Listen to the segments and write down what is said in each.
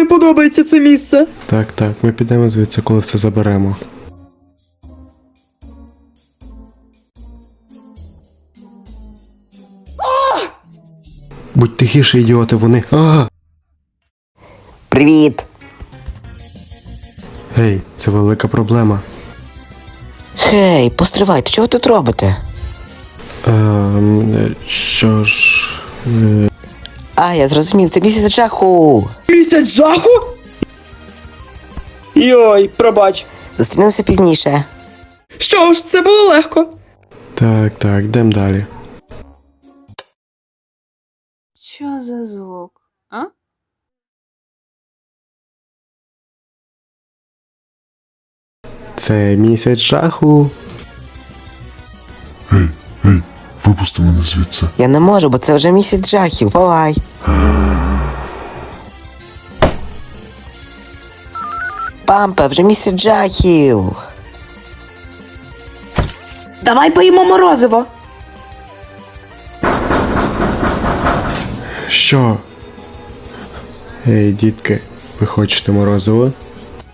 не подобається це місце. Так, так, ми підемо звідси, коли все заберемо. Будь тихіше, ідіоти, вони. А! Привіт! Гей, це велика проблема. Хей, постривайте, чого тут робите? Ем, що ж. е, А, я зрозумів, це місяць жаху. Місяць жаху? Йой, пробач. Зустрінемося пізніше. Що ж, це було легко. Так, так, йдемо далі. Що за звук? А? Це місяць жаху. Гей, гей, випусти мене звідси. Я не можу, бо це вже місяць жахів. Бувай. Пампа, вже місяць жахів. Давай поїмо морозиво. Що? Ей, дітки, ви хочете морозиво?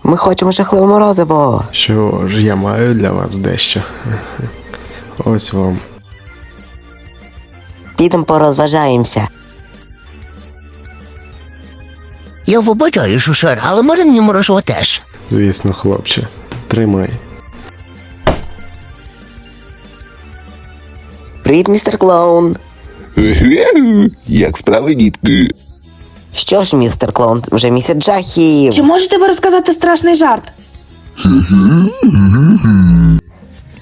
Ми хочемо жахливе морозиво. Що ж, я маю для вас дещо. Ось вам. Підемо порозважаємося. Я вибачаю, шушер, але може мені мороживо теж. Звісно, хлопче. Тримай. Привіт, містер Клоун. Як справи, дітки? Що ж, містер Клоун, вже місяць жахів. Чи можете ви розказати страшний жарт?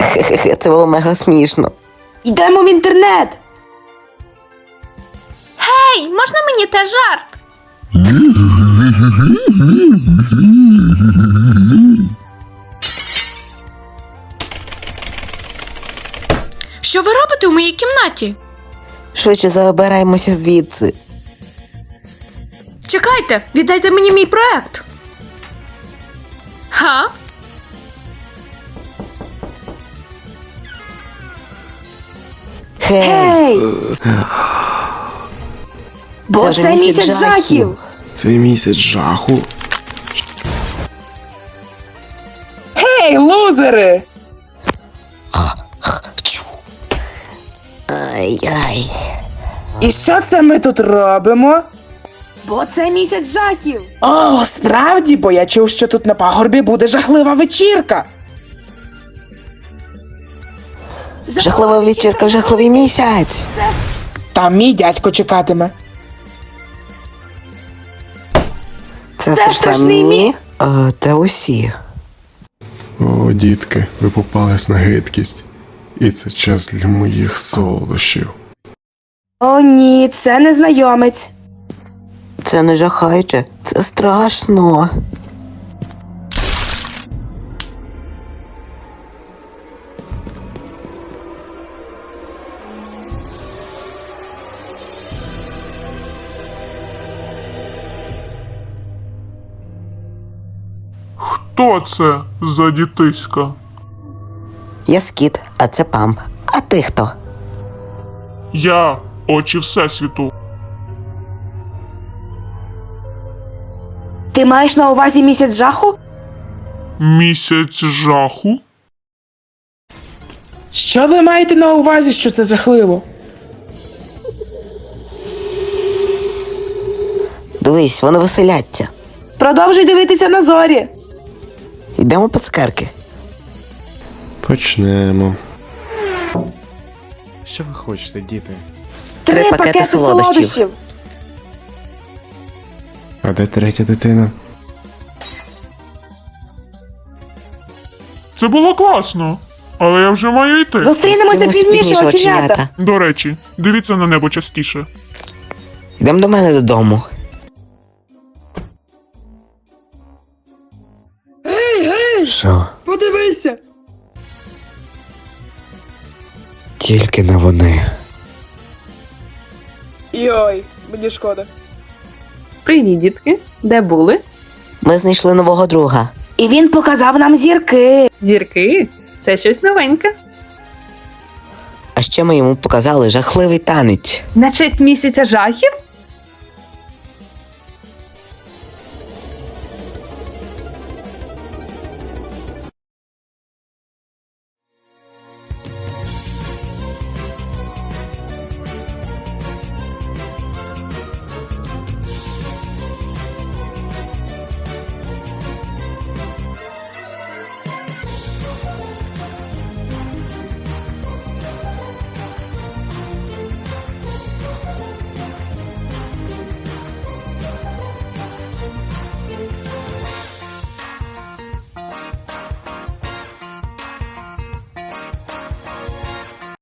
Хе-хе-хе, це було мега смішно. Йдемо в інтернет. Ей, можна мені теж жарт? Що ви робите у моїй кімнаті? Швидше забираємося звідси. Чекайте, віддайте мені мій проект. Ха? Хей, Ей! Бо це, місяць жахів. Це місяць жаху. Ей, лузери! Ай-ай. І що це ми тут робимо? Бо це місяць жахів. О, справді, бо я чув, що тут на пагорбі буде жахлива вечірка. Жахлива вечірка в жахливий місяць. Там мій дядько чекатиме. Це, Це страшний мі- Е, Та усі. О, дітки, ви попались на гидкість. І це час для моїх солодощів. О, ні, це незнайомець. Це не жахаюче, це страшно. Хто це за дітиська? Я скіт, а це памп. А ти хто? Я очі Всесвіту. Ти маєш на увазі місяць жаху? Місяць жаху? Що ви маєте на увазі, що це жахливо? Дивись, вони веселяться. Продовжуй дивитися на зорі. Йдемо по цукерки. Почнемо. Що ви хочете, діти? Три пакети солодощів. А де третя дитина? Це було класно. Але я вже маю йти. Зустрінемося пізніше, оченята. До речі, дивіться на небо частіше. Йдемо до мене додому. Що? Подивися. Тільки не вони. Йой, мені шкода. Привіт, дітки. Де були? Ми знайшли нового друга. І він показав нам зірки. Зірки? Це щось новеньке. А ще ми йому показали жахливий танець. На честь місяця жахів?